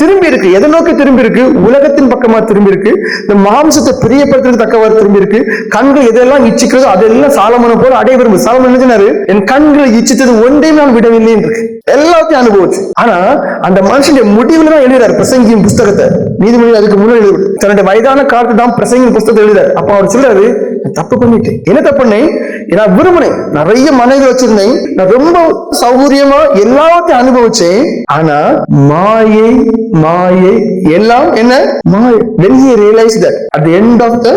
திரும்பி இருக்கு எதை நோக்கி திரும்பி இருக்கு உலகத்தின் பக்கமா திரும்பி இருக்கு இந்த மாம்சத்தை பிரியப்படுத்துறது தக்கவாறு திரும்பி இருக்கு கண்கள் எதெல்லாம் இச்சிக்கிறதோ அதெல்லாம் சாலமனை போல அடைய விரும்பு சாலமன் என்ன சொன்னாரு? என் கண்களை இச்சித்தது ஒன்றையும் நான் விடவில்லை என்று. எல்லாத்தையும் அனுபவிச்சு. ஆனா அந்த மனுஷனுடைய முடிவுல தான் எழுதுறாரு பிரசங்கியின் புஸ்தகத்தை. நீதிமொழி அதுக்கு முன்னாடி தன்னுடைய வயதான காலத்து தான் பிரசங்கின் புஸ்தகத்தை எழுதுறாரு. அப்ப அவர் சொல்றாரு தப்பு பண்ணிட்டேன். என்ன தப்பு பண்ணேன்? நான் விரும்பினேன் நிறைய மனைவி வச்சிருந்தேன். நான் ரொம்ப சௌகரியமா எல்லாத்தையும் அனுபவிச்சேன். ஆனா மாயை மாயை எல்லாம் என்ன? மாயை. வெளியே realize that at end of the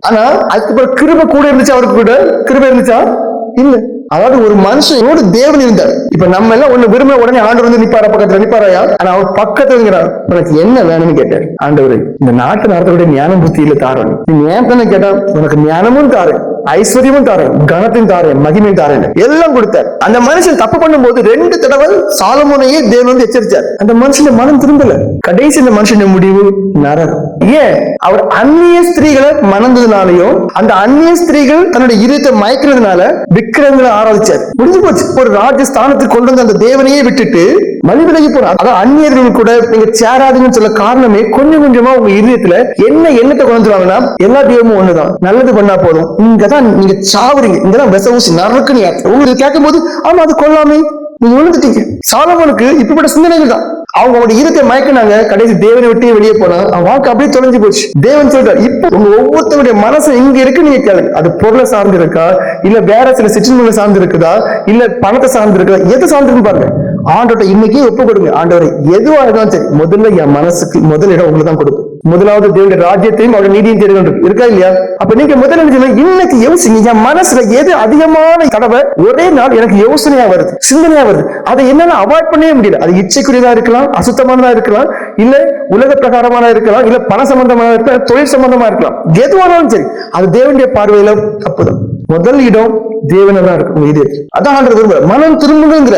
ஆனா அதுக்கப்புறம் கிருப கூட இருந்துச்சு அவருக்கு கூட? கிருப இருந்துச்சா? இல்ல. அதாவது ஒரு மனுஷனோடு தேவன் இருந்தார். இப்ப நம்ம எல்லாம் ஒண்ணு விரும்ப உடனே ஆண்டவர் வந்து நிப்பாரா? பக்கத்துல நிப்பாராயா? ஆனா அவர் பக்கத்துல இருக்கிறார் உனக்கு என்ன வேணும்னு கேட்டார். ஆண்டவர் இந்த நாட்டு நடத்தக்கூடிய ஞானம் புத்தியில தாரணும். நீ ஏன் பண்ண கேட்டா உனக்கு ஞானமும் தாரு ஐஸ்வர்யமும் தாரேன் கனத்தையும் தாரேன் மகிமையும் தாரேன் எல்லாம் கொடுத்தார். அந்த மனுஷன் தப்பு பண்ணும்போது ரெண்டு தடவை சாலமுனையே தேவன் வந்து எச்சரிச்சார். அந்த மனுஷன் மனம் திரும்பல. கடைசி இந்த மனுஷன் முடிவு நரகம். ஏன்? அவர் அந்நிய ஸ்திரீகளை மணந்ததுனாலையும் அந்த அந்நிய ஸ்திரீகள் தன்னுடைய இருத்தை மயக்கிறதுனால விக்கிரங்களை ஆராதிச்சார். முடிஞ்சு போச்சு. ஒரு ராஜஸ்தானத்துக்கு கொண்டு வந்து அந்த தேவனையே விட்டுட்டு மணி விலகி போறார். அதான் அந்நியர்கள் கூட நீங்க சேராதுன்னு சொல்ல காரணமே கொஞ்சம் கொஞ்சமா உங்க இதயத்துல என்ன எண்ணத்தை கொண்டு வந்துருவாங்கன்னா எல்லா தெய்வமும் ஒண்ணுதான். நல்லது பண்ணா போதும். இங்கதான் நீங்க சாவுறீங்க. இங்கதான் விச ஊசி நறுக்குன்னு யாத்திரை உங்களுக்கு கேட்கும் போது ஆமா அது கொல்லாமே நீங்க விழுந்துட்டீங்க. சாலமோனுக்கு இப்படிப்பட்ட சிந்தனைகள் தான். அவங்க அவங்களோட இருத்தை மயக்கினாங்க. கடைசி தேவனை விட்டு வெளியே போனா அவன் வாழ்க்கை அப்படியே தொலைஞ்சு போச்சு. தேவன் சொல்றாரு இப்போ உங்க ஒவ்வொருத்தருடைய மனசு எங்க இருக்கு நீங்க கேளுங்க. அது பொருளை சார்ந்து இருக்கா இல்ல வேற சில சிற்றின்மைகளை சார்ந்து இருக்குதா இல்ல பணத்தை சார்ந்து இருக்குதா எதை சார்ந்துன்னு பாருங்க. ஆண்டோட்ட இன்னைக்கே ஒப்பு கொடுங்க. ஆண்டவரை எதுவா இருந்தாலும் சரி முதல்ல என் மனசுக்கு முதல் இடம் உங்களுக்கு தான் கொடுக்கும். முதலாவது தேவனுடைய ராஜ்யத்தையும் அவருடைய நீதியும் தேட வேண்டும் இருக்கா இல்லையா? அப்ப நீங்க முதல்ல இன்னைக்கு யோசிங்க என் மனசுல எது அதிகமான தடவை ஒரே நாள் எனக்கு யோசனையா வருது சிந்தனையா வருது. அதை என்னால அவாய்ட் பண்ணவே முடியல. அது இச்சைக்குரியதா இருக்கலாம் அசுத்தமானதா இருக்கலாம் இல்ல உலக பிரகாரமான இருக்கலாம் இல்ல பண சம்பந்தமா இருக்கலாம் தொழில் சம்பந்தமா இருக்கலாம். எதுவானாலும் சரி அது தேவனுடைய பார்வையில தப்புதான். முதல் இடம் தேவனதான் இருக்கும் இது அதான் ஆண்டவர் மனம் திரும்பணுங்கிற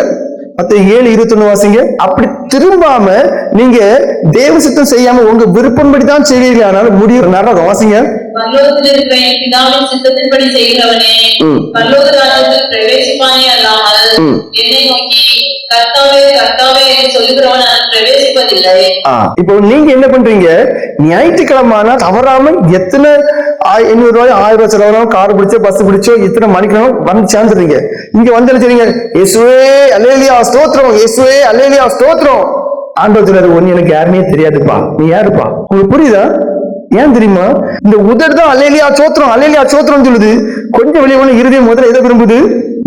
மத்த ஏழு இருபத்தி வாசிங்க. அப்படி திரும்பாம நீங்க தேவ சித்தம் செய்யாம உங்க விருப்பம்படி தான் செய்வீர்கள். ஆனால் முடிவு நரகம் வாசிங்க. இப்போ நீங்க என்ன பண்றீங்க? ஞாயிற்றுக்கிழமை ஆனா தவறாம எத்தனை ஐநூறு ரூபாய் ஆயிரம் ரூபாய் செலவரம் கார் பிடிச்சோ பஸ் பிடிச்சோ இத்தனை மணிக்கணும் வந்து சேர்ந்துறீங்க இங்க வந்து என்ன இயேசுவே அலேலியா ஸ்தோத்திரம். இயேசுவே அலேலியா ஸ்தோத்திரம். ஆண்டவர் சொல்றாரு ஒன்னு எனக்கு யாருமே தெரியாதுப்பா. நீ யாருப்பா? உங்களுக்கு புரியுதா? ஏன் தெரியுமா? இந்த உதடு தான் அலேலியா சோத்திரம் அலேலியா சோத்திரம் சொல்லுது. கொஞ்சம் வெளியே போன இருதயம் முதல்ல எதை விரும்புது?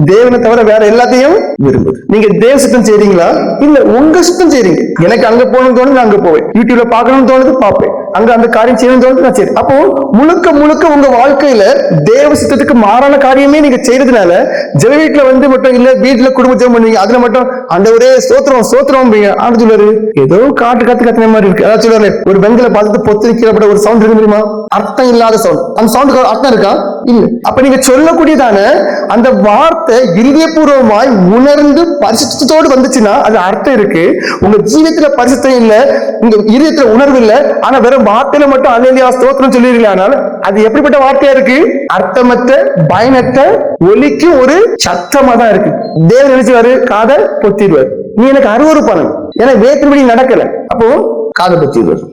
தேவனை தவிர வேற எல்லாத்தையும் விரும்புது. நீங்க தேவ சுத்தம் செய்றீங்களா? இல்ல உங்க சுத்தம் செய்றீங்க. எனக்கு அங்க போகணும்னு தோணுது நான் அங்க போவேன். யூடியூப்ல பார்க்கணும்னு தோணுது பார்ப்பேன். அங்க அந்த காரியம் செய்யணும்னு தோணுது நான் சரி அப்போ முழுக்க முழுக்க உங்க வாழ்க்கையில தேவ சித்தத்துக்கு மாறான காரியமே நீங்க செய்யறதுனால ஜெப வீட்டுல வந்து மட்டும் இல்ல வீட்டுல குடும்ப ஜெபம் பண்ணுவீங்க அதுல மட்டும் அந்த ஒரே சோத்திரம் சோத்திரம் ஆண்டு சொல்லுவாரு ஏதோ காட்டு கத்து கத்துன மாதிரி இருக்கு. அதாவது சொல்லுவாரு ஒரு பெண்களை பார்த்துட்டு பொத்து கீழப்பட ஒரு சவுண்ட் இருக்கு தெரியுமா? அர்த்தம் இல்லாத சவுண்ட் அந்த சவுண்டுக்கு அர்த்தம் இருக்கா? இல்ல. அப்ப நீங்க சொல்லக்கூடியதான அந்த வார்த்தை இருதயபூர்வமாய் உணர்ந்து பரிசுத்தோடு வந்துச்சுன்னா அது அர்த்தம் இருக்கு. உங்க ஜீவியத்துல பரிசுத்தம் இல்ல உங்க இருதயத்துல உணர்வு இல்ல ஆனா வெறும் வார்த்தையில மட்டும் அலையிலியா ஸ்தோத்திரம் சொல்லிருக்கீங்க ஆனால் அது எப்படிப்பட்ட வார்த்தையா இருக்கு? அர்த்தமற்ற பயனற்ற ஒலிக்கு ஒரு சத்தமா தான் இருக்கு. தேவன் நினைச்சுவாரு காதை பொத்திடுவார். நீ எனக்கு அருவறுப்பானது ஏன்னா வேத்தின்படி நடக்கல. அப்போ காதை பொத்திடுவார்.